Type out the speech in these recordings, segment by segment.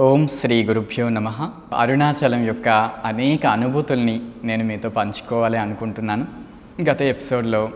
ఓం శ్రీ గురుభ్యో నమ. అరుణాచలం యొక్క అనేక అనుభూతుల్ని నేను మీతో పంచుకోవాలి అనుకుంటున్నాను. గత ఎపిసోడ్లో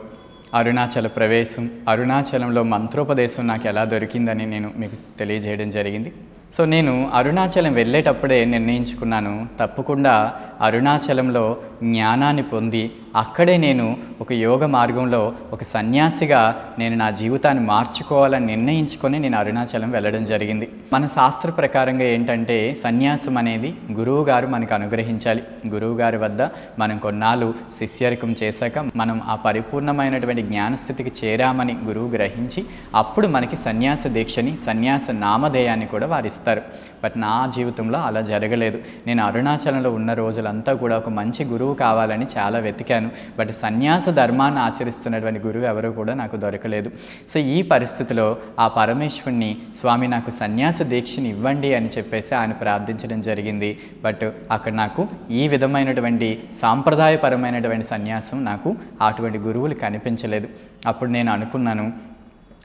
అరుణాచల ప్రవేశం అరుణాచలంలో మంత్రోపదేశం నాకు ఎలా దొరికిందని నేను మీకు తెలియజేయడం జరిగింది. సో నేను అరుణాచలం వెళ్ళేటప్పుడే నిర్ణయించుకున్నాను తప్పకుండా అరుణాచలంలో జ్ఞానాన్ని పొంది అక్కడే నేను ఒక యోగ మార్గంలో ఒక సన్యాసిగా నేను నా జీవితాన్ని మార్చుకోవాలని నిర్ణయించుకొని నేను అరుణాచలం వెళ్ళడం జరిగింది. మన శాస్త్ర ప్రకారంగా ఏంటంటే సన్యాసం అనేది గురువు గారు మనకు అనుగ్రహించాలి. గురువు గారి వద్ద మనం కొన్నాళ్ళు శిష్యరికం చేశాక మనం ఆ పరిపూర్ణమైనటువంటి జ్ఞానస్థితికి చేరామని గురువు గ్రహించి అప్పుడు మనకి సన్యాస దీక్షని సన్యాస నామధేయాన్ని కూడా వారు ఇస్తారు బట్ నా జీవితంలో అలా జరగలేదు. నేను అరుణాచలంలో ఉన్న రోజులంతా కూడా ఒక మంచి గురువు కావాలని చాలా వెతికాను. బట్ సన్యాస ధర్మాన్ని ఆచరిస్తున్నటువంటి గురువు ఎవరు కూడా నాకు దొరకలేదు. సో ఈ పరిస్థితిలో ఆ పరమేశ్వరుని స్వామి నాకు సన్యాస దీక్షని ఇవ్వండి అని చెప్పేసి ఆయన ప్రార్థించడం జరిగింది. బట్ అక్కడ నాకు ఈ విధమైనటువంటి సాంప్రదాయపరమైనటువంటి సన్యాసం నాకు అటువంటి గురువులు కనిపించలేదు. అప్పుడు నేను అనుకున్నాను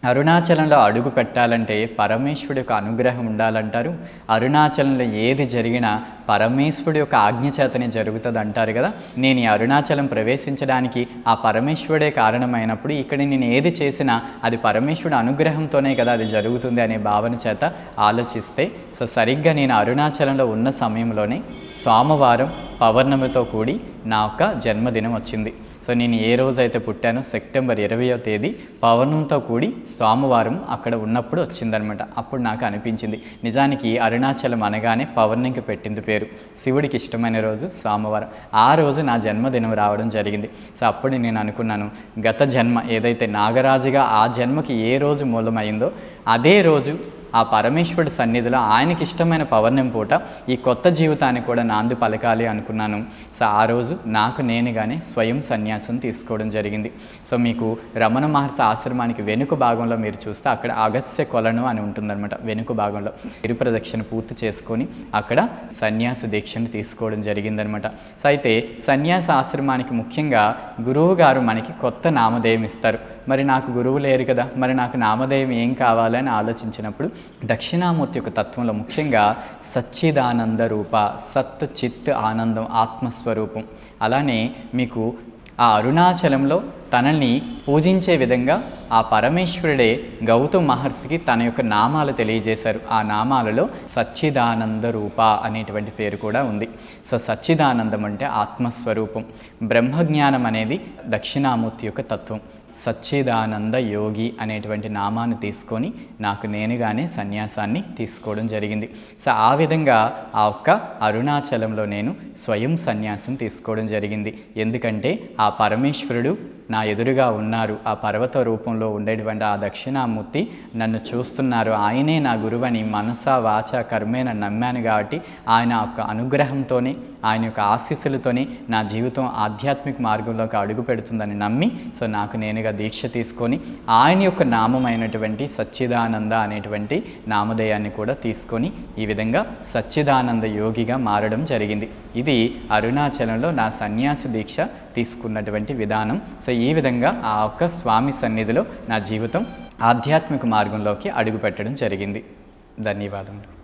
అరుణాచలంలో అడుగు పెట్టాలంటే పరమేశ్వరుడు యొక్క అనుగ్రహం ఉండాలంటారు. అరుణాచలంలో ఏది జరిగినా పరమేశ్వరుడు యొక్క ఆజ్ఞ చేతనే జరుగుతుంది అంటారు కదా. నేను ఈ అరుణాచలం ప్రవేశించడానికి ఆ పరమేశ్వరుడే కారణమైనప్పుడు ఇక్కడ నేను ఏది చేసినా అది పరమేశ్వరుడు అనుగ్రహంతోనే కదా అది జరుగుతుంది అనే భావన చేత ఆలోచిస్తే సో సరిగ్గా నేను అరుణాచలంలో ఉన్న సమయంలోనే సోమవారం పౌర్ణమితో కూడి నా యొక్క జన్మదినం వచ్చింది. సో నేను ఏ రోజు అయితే పుట్టానో సెప్టెంబర్ ఇరవయో తేదీ పవనంతో కూడి సోమవారం అక్కడ ఉన్నప్పుడు వచ్చిందనమాట అప్పుడు నాకు అనిపించింది నిజానికి అరుణాచలం అనగానే పవర్ణింకి పెట్టింది పేరు. శివుడికి ఇష్టమైన రోజు సోమవారం ఆ రోజు నా జన్మదినం రావడం జరిగింది. సో అప్పుడు నేను అనుకున్నాను గత జన్మ ఏదైతే నాగరాజుగా ఆ జన్మకి ఏ రోజు మూలమైందో అదే రోజు ఆ పరమేశ్వరుడి సన్నిధిలో ఆయనకి ఇష్టమైన పవర్ణం పూట ఈ కొత్త జీవితాన్ని కూడా నాంది పలకాలి అనుకున్నాను. సో ఆ రోజు నాకు నేనుగానే స్వయం సన్యాసం తీసుకోవడం జరిగింది. సో మీకు రమణ మహర్షి ఆశ్రమానికి వెనుక భాగంలో మీరు చూస్తే అక్కడ అగస్య కొలను అని ఉంటుందన్నమాట. వెనుక భాగంలో తిరుప్రదక్షిణ పూర్తి చేసుకొని అక్కడ సన్యాస దీక్షను తీసుకోవడం జరిగిందనమాట సో అయితే సన్యాస ఆశ్రమానికి ముఖ్యంగా గురువు గారు మనకి కొత్త నామధేయం ఇస్తారు. మరి నాకు గురువు లేరు కదా మరి నాకు నామధేయం ఏం కావాలని ఆలోచించినప్పుడు దక్షిణామూర్తి యొక్క తత్వంలో ముఖ్యంగా సచ్చిదానంద రూప సత్ చిత్ ఆనందం ఆత్మస్వరూపం. అలానే మీకు ఆ అరుణాచలంలో తనని పూజించే విధంగా ఆ పరమేశ్వరుడే గౌతమ్ మహర్షికి తన యొక్క నామాలు తెలియజేశారు. ఆ నామాలలో సచ్చిదానంద రూప అనేటువంటి పేరు కూడా ఉంది. సో సచ్చిదానందం అంటే ఆత్మస్వరూపం. బ్రహ్మజ్ఞానం అనేది దక్షిణామూర్తి యొక్క తత్వం. సచ్చిదానంద యోగి అనేటువంటి నామాన్ని తీసుకొని నాకు నేనుగానే సన్యాసాన్ని తీసుకోవడం జరిగింది. సో ఆ విధంగా ఆ ఒక్క అరుణాచలంలో నేను స్వయం సన్యాసం తీసుకోవడం జరిగింది. ఎందుకంటే ఆ పరమేశ్వరుడు నా ఎదురుగా ఉన్నారు. ఆ పర్వత రూపంలో ఉండేటువంటి ఆ దక్షిణామూర్తి నన్ను చూస్తున్నారు. ఆయనే నా గురువని మనస వాచ కర్మేన నమ్మాను కాబట్టి ఆయన యొక్క అనుగ్రహంతోనే ఆయన యొక్క ఆశీస్సులతోనే నా జీవితం ఆధ్యాత్మిక మార్గంలోకి అడుగు పెడుతుందని నమ్మి సో నాకు నేనుగా దీక్ష తీసుకొని ఆయన యొక్క నామమైనటువంటి సచ్చిదానంద అనేటువంటి నామధేయాన్ని కూడా తీసుకొని ఈ విధంగా సచ్చిదానంద యోగిగా మారడం జరిగింది. ఇది అరుణాచలంలో నా సన్యాసి దీక్ష తీసుకున్నటువంటి విధానం. సో ఈ ఈ విధంగా ఆ ఒక్క స్వామి సన్నిధిలో నా జీవితం ఆధ్యాత్మిక మార్గంలోకి అడుగుపెట్టడం జరిగింది. ధన్యవాదములు.